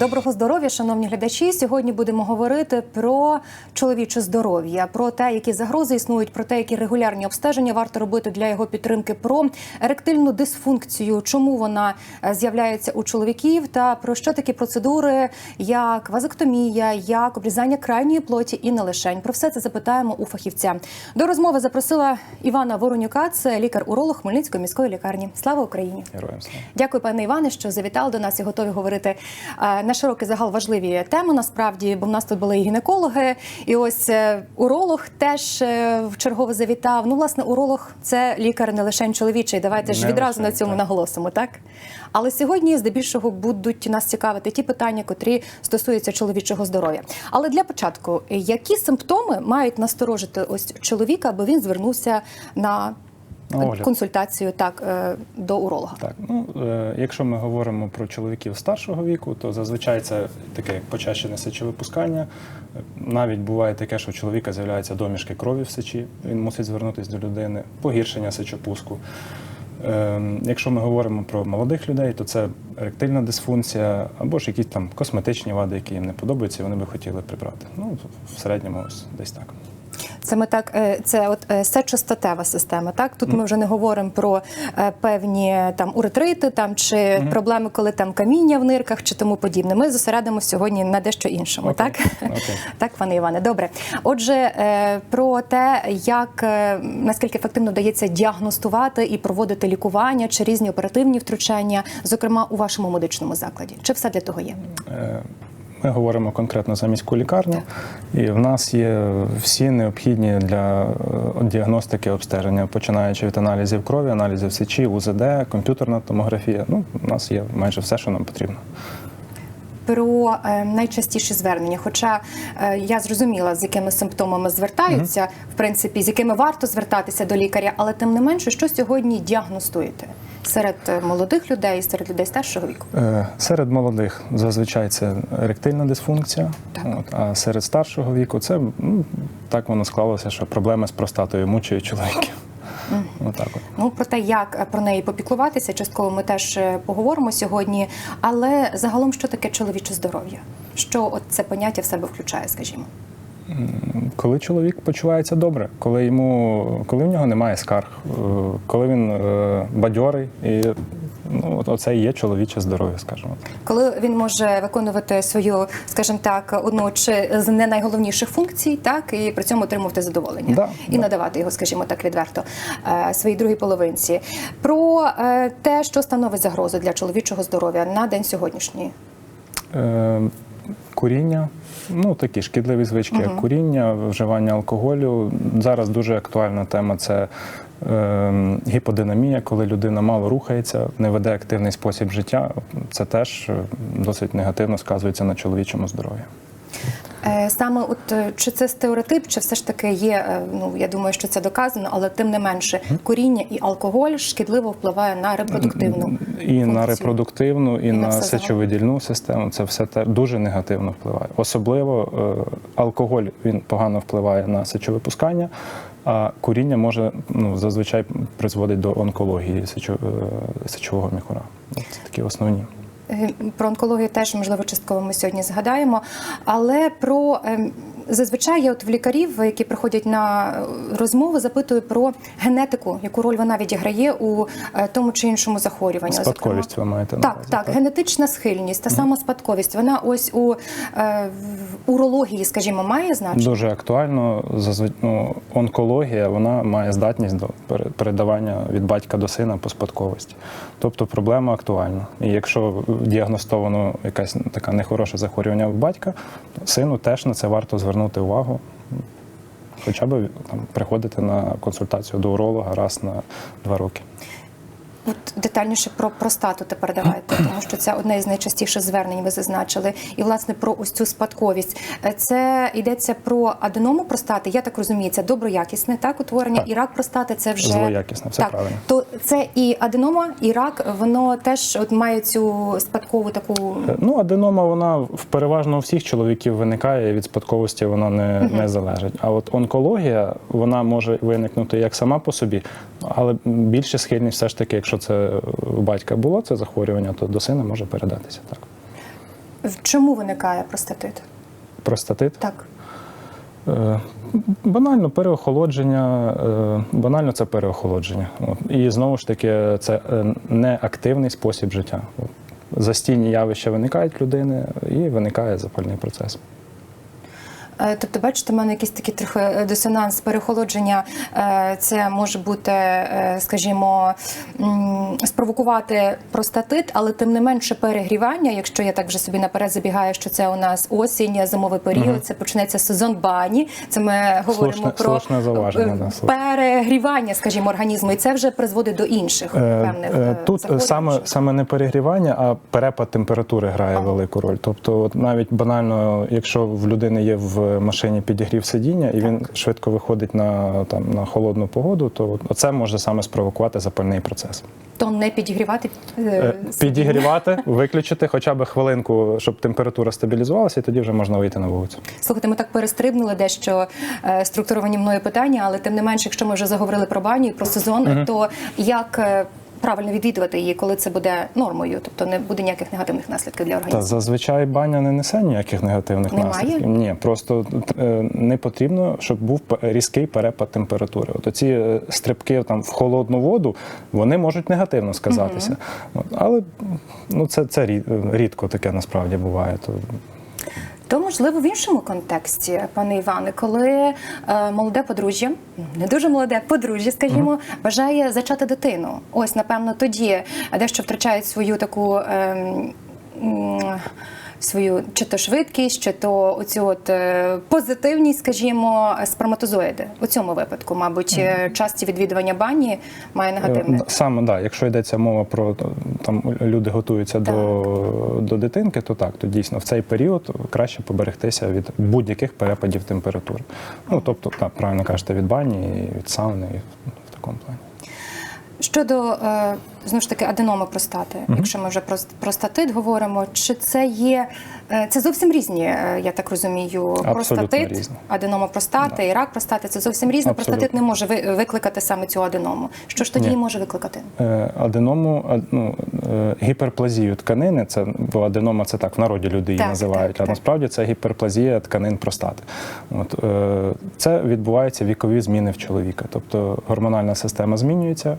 Доброго здоров'я, шановні глядачі. Сьогодні будемо говорити про чоловіче здоров'я, про те, які загрози існують, про те, які регулярні обстеження варто робити для його підтримки, про еректильну дисфункцію, чому вона е, з'являється у чоловіків, та про що такі процедури, як вазоктомія, як обрізання крайньої плоті і не лишень. Про все це запитаємо у фахівця. До розмови запросила Івана Воронюка, це лікар-уролог Хмельницької міської лікарні. Слава Україні! Героям слава. Дякую, пане Іване, що завітали до нас і готові говорити е, на широкий загал важливі теми. Насправді, бо в нас тут були і гінекологи, і ось е, уролог теж е, в чергове завітав. Ну, власне, уролог це лікар не лише чоловічий. Давайте ж відразу лише, на цьому так. наголосимо, так? Але сьогодні здебільшого будуть нас цікавити ті питання, котрі стосуються чоловічого здоров'я. Але для початку, які симптоми мають насторожити ось чоловіка, аби він звернувся На огляд. консультацію так е, до уролога? Так, ну е, якщо ми говоримо про чоловіків старшого віку, то зазвичай це таке почащене сечовипускання. Навіть буває таке, що у чоловіка з'являються домішки крові в сечі, він мусить звернутися до людини, погіршення сечопуску. Е, якщо ми говоримо про молодих людей, то це еректильна дисфункція або ж якісь там косметичні вади, які їм не подобаються, і вони би хотіли прибрати. Ну, в середньому ось десь так. Це ми так, е, це от е, сечостатева система. Так тут ми вже не говоримо про е, певні там уретрити, там чи проблеми, коли там каміння в нирках чи тому подібне. Ми зосередимо сьогодні на дещо іншому. Окей. Так, Окей. так, пане Іване. Добре. Отже, е, про те, як наскільки ефективно вдається діагностувати і проводити лікування чи різні оперативні втручання, зокрема у вашому медичному закладі, чи все для того є? Е, Ми говоримо конкретно за міську лікарню, і в нас є всі необхідні для е, діагностики обстеження, починаючи від аналізів крові, аналізів сечі, УЗД, комп'ютерна томографія. Ну, у нас є майже все, що нам потрібно. Про е, найчастіші звернення. Хоча е, я зрозуміла, з якими симптомами звертаються, в принципі, з якими варто звертатися до лікаря, але тим не менше, що сьогодні діагностуєте серед е, молодих людей, серед людей старшого віку. Серед молодих зазвичай це еректильна дисфункція, Так. От, а серед старшого віку це ну, так воно склалося, що проблеми з простатою мучають чоловіків. Отак так Ну про те, як про неї попіклуватися, частково ми теж е, поговоримо сьогодні. Але загалом, що таке чоловіче здоров'я? Що от це поняття в себе включає, скажімо? Коли чоловік почувається добре, коли йому, коли в нього немає скарг, е, коли він е, бадьорий, і ну, от оце і є чоловіче здоров'я, скажімо. Коли він може виконувати свою, скажімо так, одну чи з не найголовніших функцій, так і при цьому отримувати задоволення Да, і да. надавати його, скажімо так, відверто е, своїй другій половинці. Про е, те, що становить загрозу для чоловічого здоров'я на день сьогоднішній. Е, Куріння, ну такі шкідливі звички, як куріння, вживання алкоголю. Зараз дуже актуальна тема це гіподинамія, коли людина мало рухається, не веде активний спосіб життя. Це теж е, досить негативно сказується на чоловічому здоров'ї. Е, Саме от е, чи це стереотип, чи все ж таки є, ну я думаю, що це доказано, але тим не менше куріння і алкоголь шкідливо впливає на репродуктивну І на репродуктивну, і, І на на, сечовидільну систему. Це все те дуже негативно впливає. Особливо алкоголь він погано впливає на сечовипускання, а куріння може ну, зазвичай призводить до онкології е, сечового міхура. Це такі основні. Е, Про онкологію теж можливо частково ми сьогодні згадаємо. Але про ем, зазвичай я от в лікарів, які приходять на е, розмови, запитую про генетику, яку роль вона відіграє у е, тому чи іншому захворюванні. Спадковість ви маєте на Так, увазі, так, генетична схильність, та сама спадковість. Вона ось у е, урології, скажімо, має значення. Дуже актуально. Ну, онкологія вона має здатність до передавання від батька до сина по спадковості. Тобто проблема актуальна. І якщо діагностовано якась така нехороше захворювання в батька, сину теж на це варто звернути увагу. Хоча б там, приходити на консультацію до уролога раз на два роки. От детальніше про простату тепер давайте, тому що це одне із найчастіших звернень. Ви зазначили, і власне про ось цю спадковість. Е, Це йдеться про аденому простати. Я так розумію, це доброякісне так утворення. Так. І рак простати це вже Злоякісне, все так. правильно. То це і аденома, і рак. Воно теж от має цю спадкову таку. Е, Ну, аденома, вона в переважно у всіх чоловіків виникає і від спадковості вона не, не залежить. А от онкологія вона може виникнути як сама по собі, але більше схильність все ж таки, якщо це у батька було це захворювання, то до сина може передатися так. Чому виникає простатит? Простатит. Так. Е, Банально переохолодження, е, банально це переохолодження. І знову ж таки, це е, неактивний спосіб життя. Застійні явища виникають в людини і виникає запальний процес. Е, Тобто, бачите, в мене якийсь такий трохи е, дисонанс переохолодження. Е, Це може бути, скажімо, спровокувати простатит, але тим не менше перегрівання. Якщо я так вже собі наперед забігаю, що це у нас осінь, зимовий період, це почнеться сезон бані. Це ми говоримо Слушне- про слушне е, перегрівання, скажімо, організму, і це вже призводить до інших Е, певних е, е, Тут саме, саме не перегрівання, а перепад температури грає Ага. велику роль. Тобто, от навіть банально, якщо в людини є в машині підігрів сидіння, і він швидко виходить на, там, на холодну погоду, то це може саме спровокувати запальний процес. То не підігрівати е, Е, Підігрівати, виключити хоча б хвилинку, щоб температура стабілізувалася, і тоді вже можна вийти на вулицю. Слухайте, ми так перестрибнули дещо е, структуровані мною питання, але тим не менше, якщо ми вже заговорили про баню і про сезон, то як правильно відвідувати її, коли це буде нормою, тобто не буде ніяких негативних наслідків для Та зазвичай баня не несе ніяких негативних Немає? наслідків. Ні, просто е, не потрібно, щоб був різкий перепад температури. От оці е, стрибки там в холодну воду вони можуть негативно сказатися. От, але ну це, це рі- рідко таке насправді буває. То То можливо в іншому контексті, пане Іване, коли е, молоде подружжя, не дуже молоде подружжя, скажімо, бажає зачати дитину. Ось напевно тоді дещо втрачають свою таку. Свою чи то швидкість, чи то оцю от е, позитивність, скажімо, сперматозоїди. У цьому випадку, мабуть, е, часті відвідування бані має негативне. Е, Саме да, якщо йдеться мова про там люди готуються до, до дитинки, то так, то дійсно в цей період краще поберегтися від будь-яких перепадів температури. Ну тобто, так, правильно кажете, від бані, від сауни в такому плані. Щодо е, знову ж таки аденоми простати, якщо ми вже про простатит говоримо, чи це є е, це зовсім різні, е, я так розумію, простатит, різні. аденома простати і рак простати це зовсім різне. Абсолютно. Простатит не може викликати саме цю аденому. Що ж тоді Ні. її може викликати? Е, Аденому, ну, гіперплазію тканини, це бо аденома це так в народі люди її Так, називають, так, а так. насправді це гіперплазія тканин простати. От це відбуваються вікові зміни в чоловіка. Тобто гормональна система змінюється,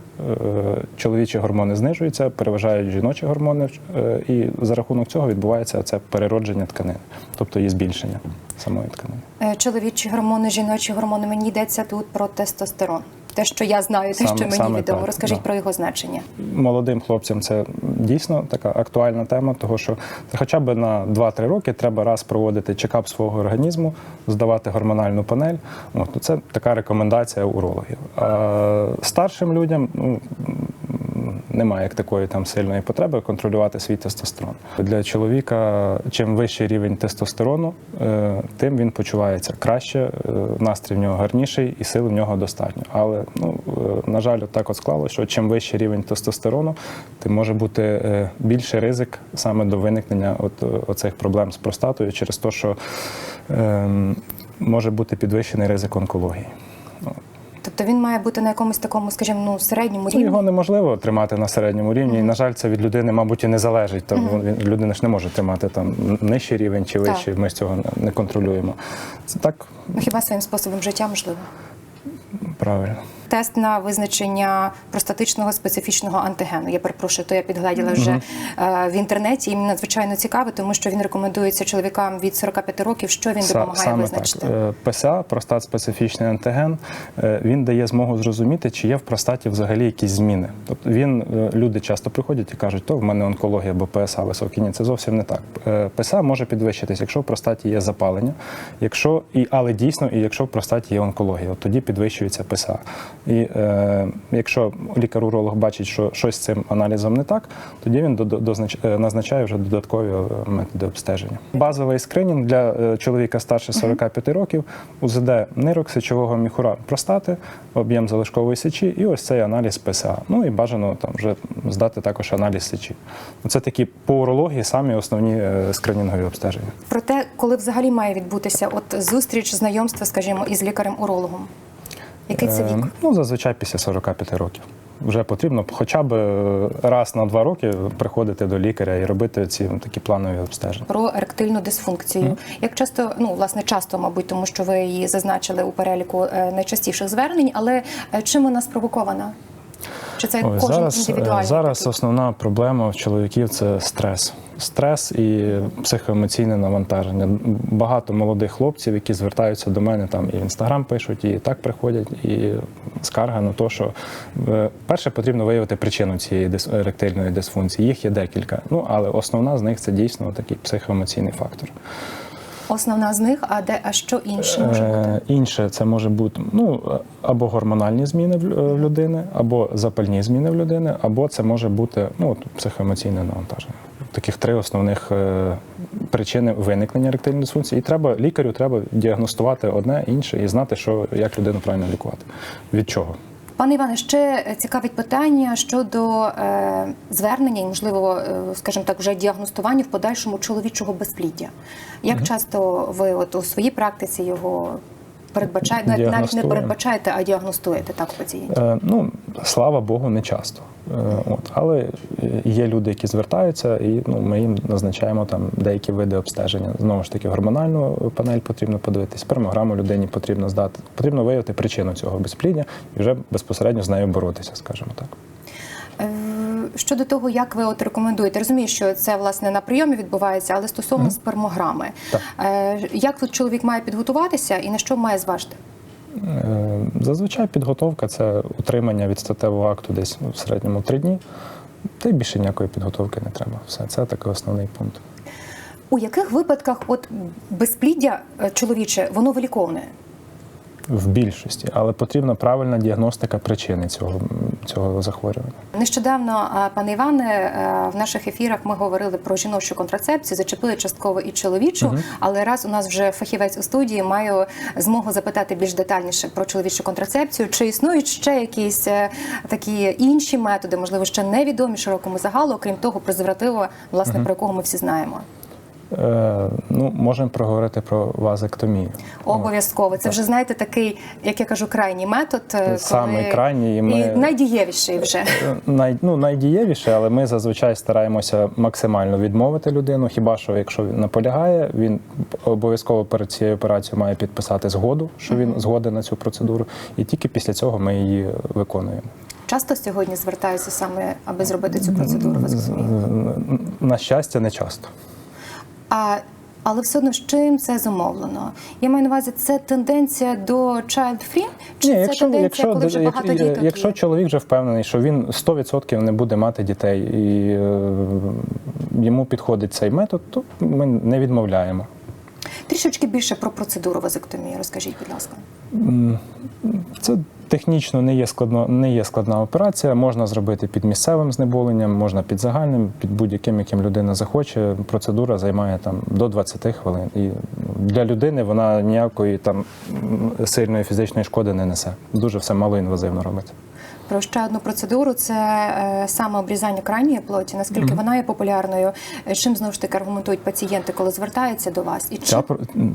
чоловічі гормони знижуються, переважають жіночі гормони, е, і за рахунок цього відбувається це переродження тканини, тобто її збільшення самої тканини. Е, Чоловічі гормони, жіночі гормони. Мені йдеться тут про тестостерон. Те, що я знаю, те, Саме- що мені відомо. так, Розкажіть да. про його значення. молодим хлопцям це дійсно така актуальна тема, тому що хоча б на 2-3 роки треба раз проводити чекап свого організму, здавати гормональну панель. От, ну, це така рекомендація урологів. А старшим людям ну, немає як такої там сильної потреби контролювати свій тестостерон. Для чоловіка, чим вищий рівень тестостерону, е, тим він почувається краще, е, настрій в нього гарніший і сил в нього достатньо. Але ну е, на жаль, так от склалося, що чим вищий рівень тестостерону, тим може бути більший ризик саме до виникнення от, оцих проблем з простатою через те, що ем, може бути підвищений ризик онкології. Тобто він має бути на якомусь такому, скажімо, ну середньому Ну, рівні. його неможливо тримати на середньому рівні, і на жаль, це від людини, мабуть, і не залежить. Там він людина ж не може тримати там нижчий рівень чи вищий. Ми цього не контролюємо. Це так Ну хіба своїм способом життя можливо? правильно. Тест на визначення простатичного специфічного антигену. Я перепрошую, то я підгледіла вже е, в інтернеті. І мені надзвичайно цікаво, тому що він рекомендується чоловікам від 45 років. Що він допомагає Саме визначити? так. Е, ПСА, простат специфічний антиген, е, він дає змогу зрозуміти, чи є в простаті взагалі якісь зміни. Тобто він люди часто приходять і кажуть, то в мене онкологія, бо ПСА високі. Ні, це зовсім не так. ПСА може підвищитись, якщо в простаті є запалення, якщо і але дійсно, і якщо в простаті є онкологія, от тоді підвищується ПСА. І е, якщо лікар-уролог бачить, що щось з цим аналізом не так, тоді він до- до- дознач- е, назначає вже додаткові е, методи обстеження. Базовий скринінг для е, чоловіка старше 45 років, УЗД нирок, сечового міхура простати, об'єм залишкової сечі, і ось цей аналіз ПСА. Ну і бажано там вже здати також аналіз сечі. Це такі по урології самі основні скринінгові обстеження. Про те, коли взагалі має відбутися от зустріч, знайомство, скажімо, із лікарем-урологом. Який це Е, вік? Ну, зазвичай після 45 років. вже потрібно хоча б е, раз на два роки приходити до лікаря і робити ці такі планові обстеження. Про еректильну дисфункцію. Як часто, ну власне, часто, мабуть, тому що ви її зазначили у переліку е, найчастіших звернень, але чим вона спровокована? Чи це Ой, кожен зараз, індивідуально? е, зараз такий? основна проблема в чоловіків це стрес. Стрес і психоемоційне навантаження. Багато молодих хлопців, які звертаються до мене там і в інстаграм пишуть, і так приходять, і скарга на те, що е, перше потрібно виявити причину цієї еректильної дисфункції. Їх є декілька. Ну але основна з них це дійсно такий психоемоційний фактор. Основна з них, а де а що інше може бути? Е, Інше це може бути ну або гормональні зміни в в людини, або запальні зміни в людини, або це може бути ну психоемоційне навантаження. Таких три основних е, причини виникнення еректильної дисфункції. І треба лікарю треба діагностувати одне інше і знати, що як людину правильно лікувати. Від чого? Пане Іване, ще цікавить питання щодо е, звернення і, можливо, е, скажімо так, вже діагностування в подальшому чоловічого безпліддя. Як часто ви от у своїй практиці його передбачаєте, навіть не передбачаєте, а діагностуєте так пацієнтів? Е, ну, слава Богу, не часто. Е, от, але е, є люди, які звертаються, і ну, ми їм назначаємо там деякі види обстеження. Знову ж таки, гормональну панель потрібно подивитись, спермограму людині потрібно здати. Потрібно виявити причину цього безпліддя і вже безпосередньо з нею боротися, скажімо так. Щодо того, як ви от рекомендуєте, розумію, що це власне на прийомі відбувається, але стосовно спермограми, Так. Е, як тут чоловік має підготуватися і на що має зважити? Е, Зазвичай підготовка це утримання від статевого акту десь в середньому три дні. Та й більше ніякої підготовки не треба. Все, це такий основний пункт. У яких випадках от безпліддя е, чоловіче воно виліковне? В більшості, але потрібна правильна діагностика причини цього, цього захворювання. Нещодавно, пане Іване, е, в наших ефірах ми говорили про жіночу контрацепцію, зачепили частково і чоловічу, але раз у нас вже фахівець у студії, маю змогу запитати більш детальніше про чоловічу контрацепцію. Чи існують ще якісь е, такі інші методи, можливо, ще невідомі широкому загалу, окрім того презервативу, власне, про якого ми всі знаємо? Е, ну, можемо проговорити про вазектомію. Обов'язково. Це вже знаєте такий, як я кажу, крайній метод. е, коли... Самий крайній, і ми- і найдієвіший вже. Е, Най, ну, найдієвіше, але ми зазвичай стараємося максимально відмовити людину. Хіба що, якщо він наполягає, він обов'язково перед цією операцією має підписати згоду, що він згоден на цю процедуру, і тільки після цього ми її виконуємо. Часто сьогодні звертаються саме, аби зробити цю процедуру На щастя, не часто. А але все одно з чим це зумовлено? Я маю на увазі, це тенденція до child-free? Чи Ні, це якщо, тенденція, якщо, коли вже як- багато діток якщо є? чоловік вже впевнений, що він 100% не буде мати дітей і е, йому підходить цей метод, то ми не відмовляємо. Трішечки більше про процедуру вазектомії. Розкажіть, будь ласка. Це технічно не є складно, не є складна операція. Можна зробити під місцевим знеболенням, можна під загальним, під будь-яким, яким людина захоче. Процедура займає там до 20 хвилин. І для людини вона ніякої там сильної фізичної шкоди не несе. Дуже все малоінвазивно робити. Про ще одну процедуру це е, саме обрізання крайньої плоті. Наскільки вона є популярною? Чим знову ж таки аргументують пацієнти, коли звертаються до вас? І чи Ця,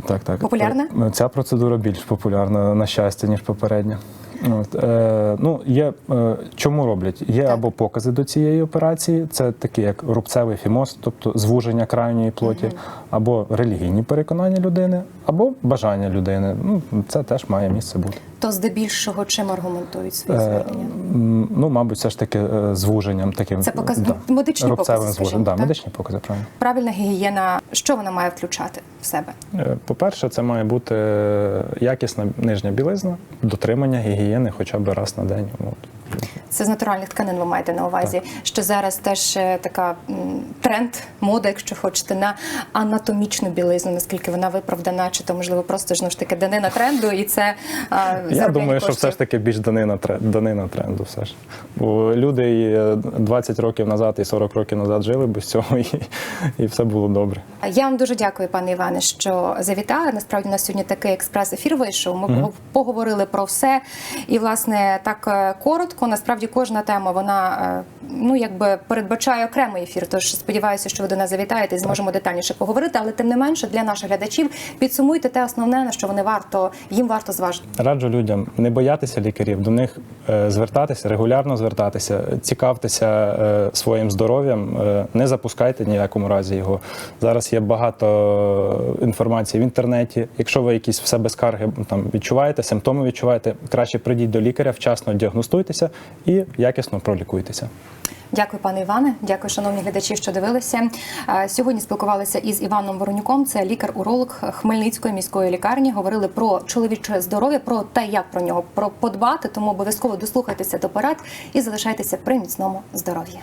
так, так. Популярна? Ця процедура більш популярна, на щастя, ніж попередня. От, е, ну, є, е, чому роблять? Є Так. або покази до цієї операції, це такі як рубцевий фімоз, тобто звуження крайньої плоті, або релігійні переконання людини, або бажання людини. Ну, це теж має місце бути. То здебільшого чим аргументують свої Е, звернення? ну, мабуть, все ж таки е, звуженням таким. Це показ- да. медичні Рубцевим покази, скажімо, Да, так? медичні покази, правильно. Правильна гігієна, що вона має включати в себе? Е, По-перше, це має бути якісна нижня білизна, дотримання гігієни хоча б раз на день. Це з натуральних тканин ви маєте на увазі, що зараз теж е, така тренд, мода, якщо хочете, на анатомічну білизну, наскільки вона виправдана, чи то можливо просто ну ж таки данина тренду, і це а, Я думаю, що все ж таки більш данина, данина тренду. Все ж. Бо люди е, 20 років назад і 40 років назад жили без цього, і, і все було добре. Я вам дуже дякую, пане Іване, що завітали. Насправді у нас сьогодні такий експрес-ефір вийшов. Ми поговорили про все. І, власне, так е, коротко. Насправді насправді кожна тема вона е, ну якби передбачає окремий ефір. Тож сподіваюся, що ви до нас завітаєте і зможемо детальніше поговорити. Але тим не менше для наших глядачів підсумуйте те основне, на що вони варто їм варто зважити. Раджу людям не боятися лікарів, до них е, звертатися, регулярно звертатися, цікавтеся е, своїм здоров'ям, не запускайте ні в якому разі його. Зараз є багато інформації в інтернеті. Якщо ви якісь в себе скарги там відчуваєте, симптоми відчуваєте, краще прийдіть до лікаря, вчасно діагностуйтеся і якісно пролікуйтеся. Дякую, пане Іване. Дякую, шановні глядачі, що дивилися. Е, Сьогодні спілкувалися із Іваном Воронюком. Це лікар-уролог Хмельницької міської лікарні. Говорили про чоловіче здоров'я, про те, як про нього про подбати. Тому обов'язково дослухайтеся до порад і залишайтеся при міцному здоров'ї.